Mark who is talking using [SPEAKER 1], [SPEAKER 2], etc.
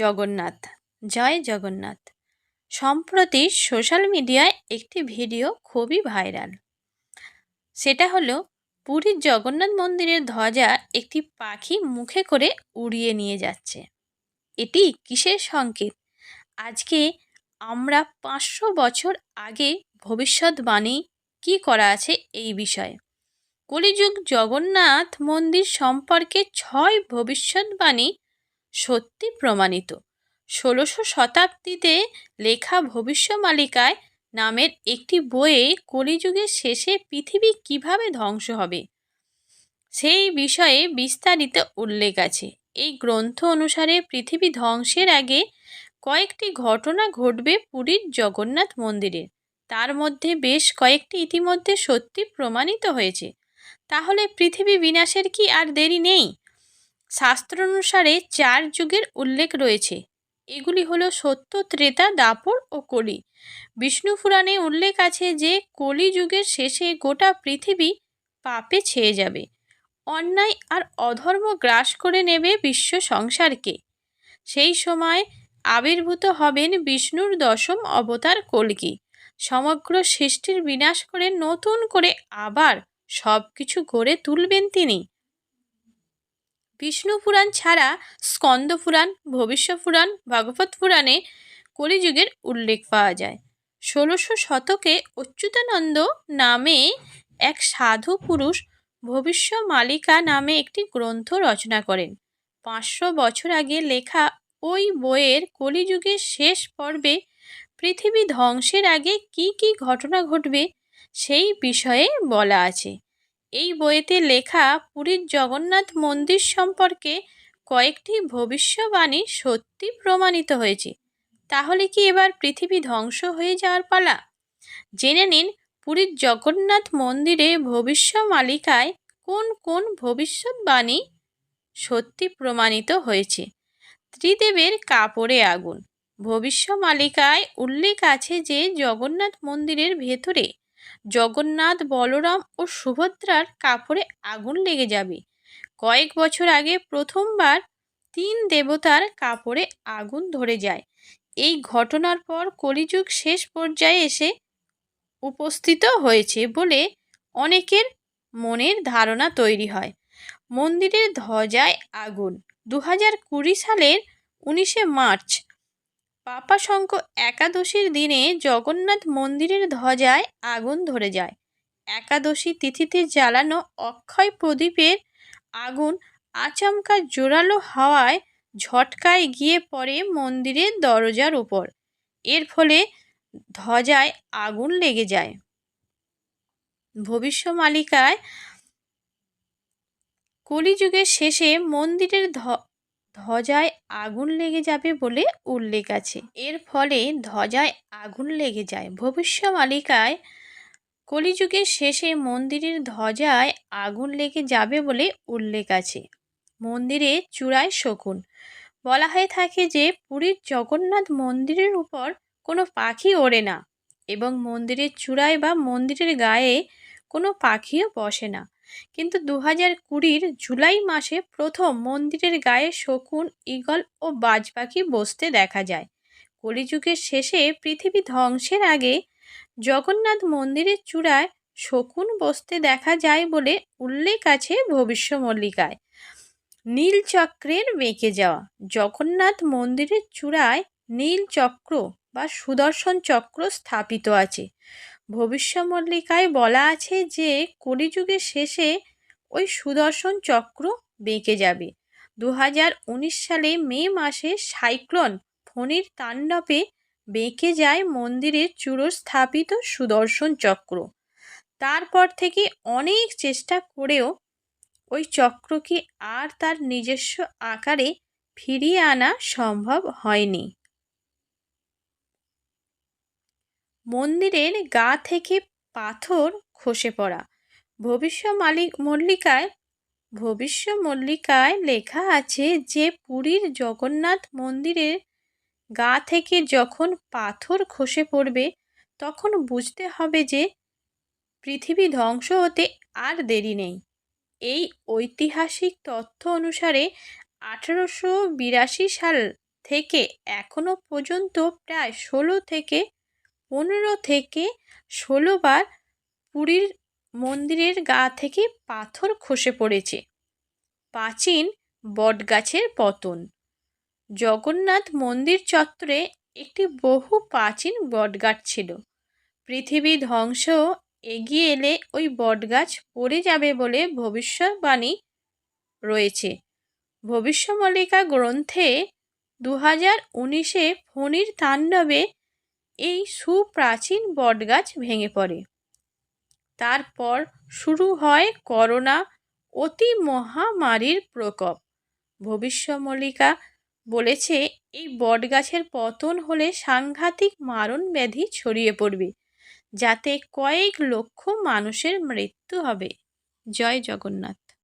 [SPEAKER 1] জগন্নাথ। জয় জগন্নাথ। সম্প্রতি সোশ্যাল মিডিয়ায় একটি ভিডিও খুবই ভাইরাল। সেটা হলো, পুরীর জগন্নাথ মন্দিরের ধ্বজা একটি পাখি মুখে করে উড়িয়ে নিয়ে যাচ্ছে। এটি কিসের সংকেত? আজকে আমরা পাঁচশো বছর আগে ভবিষ্যৎবাণী কি করা আছে এই বিষয়ে? কলিযুগ জগন্নাথ মন্দির সম্পর্কে ছয় ভবিষ্যৎবাণী সত্যি প্রমাণিত। ষোলোশো শতাব্দীতে লেখা ভবিষ্যমালিকায় নামের একটি বইয়ে কলিযুগের শেষে পৃথিবী কীভাবে ধ্বংস হবে, সেই বিষয়ে বিস্তারিত উল্লেখ আছে। এই গ্রন্থ অনুসারে পৃথিবী ধ্বংসের আগে কয়েকটি ঘটনা ঘটবে পুরীর জগন্নাথ মন্দিরে। তার মধ্যে বেশ কয়েকটি ইতিমধ্যে সত্যি প্রমাণিত হয়েছে। তাহলে পৃথিবী বিনাশের কি আর দেরি নেই? শাস্ত্র অনুসারে চার যুগের উল্লেখ রয়েছে। এগুলি হলো সত্য, ত্রেতা, দাপর ও কলি। বিষ্ণু পুরাণে উল্লেখ আছে যে, কলি যুগের শেষে গোটা পৃথিবী পাপে ছেয়ে যাবে। অন্যায় আর অধর্ম গ্রাস করে নেবে বিশ্ব সংসারকে। সেই সময় আবির্ভূত হবেন বিষ্ণুর দশম অবতার কলকি। সমগ্র সৃষ্টির বিনাশ করে নতুন করে আবার সব কিছু গড়ে তুলবেন তিনি। বিষ্ণু পুরাণ ছাড়া স্কন্দ পুরাণ, ভবিষ্য পুরাণ, ভাগবত পুরাণে কলিযুগের উল্লেখ পাওয়া যায়। ষোলোশো শতকে অচ্যুতানন্দ নামে এক সাধু পুরুষ ভবিষ্য মালিকা নামে একটি গ্রন্থ রচনা করেন। পাঁচশো বছর আগে লেখা ওই বইয়ের কলিযুগের শেষ পর্বে পৃথিবী ধ্বংসের আগে কি কি ঘটনা ঘটবে সেই বিষয়ে বলা আছে। এই বইতে লেখা পুরীর জগন্নাথ মন্দির সম্পর্কে কয়েকটি ভবিষ্যবাণী সত্যি প্রমাণিত হয়েছে। তাহলে কি এবার পৃথিবী ধ্বংস হয়ে যাওয়ার পালা? জেনে নিন পুরীর জগন্নাথ মন্দিরে ভবিষ্য মালিকায় কোন কোন ভবিষ্যৎবাণী সত্যি প্রমাণিত হয়েছে। ত্রিদেবের কাপড়ে আগুন। ভবিষ্য মালিকায় উল্লেখ আছে যে জগন্নাথ মন্দিরের ভেতরে জগন্নাথ, বলরাম ও সুভদ্রার কাপড়ে আগুন লেগে যাবে। কয়েক বছর আগে প্রথমবার তিন দেবতার কাপড়ে আগুন ধরে যায়। এই ঘটনার পর কলিযুগ শেষ পর্যায়ে এসে উপস্থিত হয়েছে বলে অনেকের মনের ধারণা তৈরি হয়। মন্দিরের ধ্বজায় আগুন। দু হাজার কুড়ি সালের উনিশে মার্চ পাপাশঙ্ক একাদশীর দিনে জগন্নাথ মন্দিরের ধ্বজায় আগুন ধরে যায়। একাদশী তিথিতে জ্বালানো অক্ষয় প্রদীপের আগুন আচমকা জোরালো হাওয়ায় ঝটকায় গিয়ে পড়ে মন্দিরের দরজার উপর। এর ফলে ধ্বজায় আগুন লেগে যায়। ভবিষ্যমালিকায় কলিযুগের শেষে মন্দিরের ধ্বজায় আগুন লেগে যাবে বলে উল্লেখ আছে। এর ফলে ধ্বজায় আগুন লেগে যায়। ভবিষ্যমালিকায় কলিযুগের শেষে মন্দিরের ধ্বজায় আগুন লেগে যাবে বলে উল্লেখ আছে। মন্দিরে চূড়ায় শকুন। বলা হয়ে থাকে যে পুরীর জগন্নাথ মন্দিরের উপর কোনো পাখি ওড়ে না এবং মন্দিরের চূড়ায় বা মন্দিরের গায়ে কোনো পাখিও বসে না। কিন্তু দু হাজার কুড়ির জুলাই মাসে প্রথম মন্দিরের গায়ে শকুন, ঈগল ও বাজ পাখি বসতে দেখা যায়। কলিযুগের শেষে পৃথিবী ধ্বংসের আগে জগন্নাথ মন্দিরের চূড়ায় শকুন বসতে দেখা যায় বলে উল্লেখ আছে ভবিষ্য মল্লিকায় নীল চক্রের বেঁকে যাওয়া। জগন্নাথ মন্দিরের চূড়ায় নীল চক্র বা সুদর্শন চক্র স্থাপিত আছে। ভবিষ্যমল্লিকায় বলা আছে যে, কলিযুগের শেষে ওই সুদর্শন চক্র বেঁকে যাবে। দু হাজার উনিশ সালে মে মাসে সাইক্লোন ফণির তাণ্ডবে বেঁকে যায় মন্দিরের চূড়স্থাপিত সুদর্শন চক্র। তারপর থেকে অনেক চেষ্টা করেও ওই চক্রকে আর তার নিজস্ব আকারে ফিরিয়ে আনা সম্ভব হয়নি। মন্দিরের গা থেকে পাথর খসে পড়া। ভবিষ্য মালিক মল্লিকায়, ভবিষ্য মল্লিকায় লেখা আছে যে পুরীর জগন্নাথ মন্দিরের গা থেকে যখন পাথর খসে পড়বে, তখন বুঝতে হবে যে পৃথিবী ধ্বংস হতে আর দেরি নেই। এই ঐতিহাসিক তথ্য অনুসারে আঠেরোশো বিরাশি সাল থেকে এখনও পর্যন্ত প্রায় ষোলো থেকে পনেরো থেকে ষোলো বার পুরীর মন্দিরের গা থেকে পাথর খসে পড়েছে। প্রাচীন বটগাছের পতন। জগন্নাথ মন্দির চত্বরে একটি বহু প্রাচীন বটগাছ ছিল। পৃথিবী ধ্বংস এগিয়ে এলে ওই বটগাছ পড়ে যাবে বলে ভবিষ্যৎবাণী রয়েছে। ভবিষ্যমল্লিকা গ্রন্থে দু হাজার উনিশে ফণির তাণ্ডবে এই সুপ্রাচীন বটগাছ ভেঙে পড়ে। তারপর শুরু হয় করোনা, অতি মহামারীর প্রকোপ। ভবিষ্যমল্লিকা বলেছে, এই বটগাছের পতন হলে সাংঘাতিক মারণ ব্যাধি ছড়িয়ে পড়বে, যাতে কয়েক লক্ষ মানুষের মৃত্যু হবে। জয় জগন্নাথ।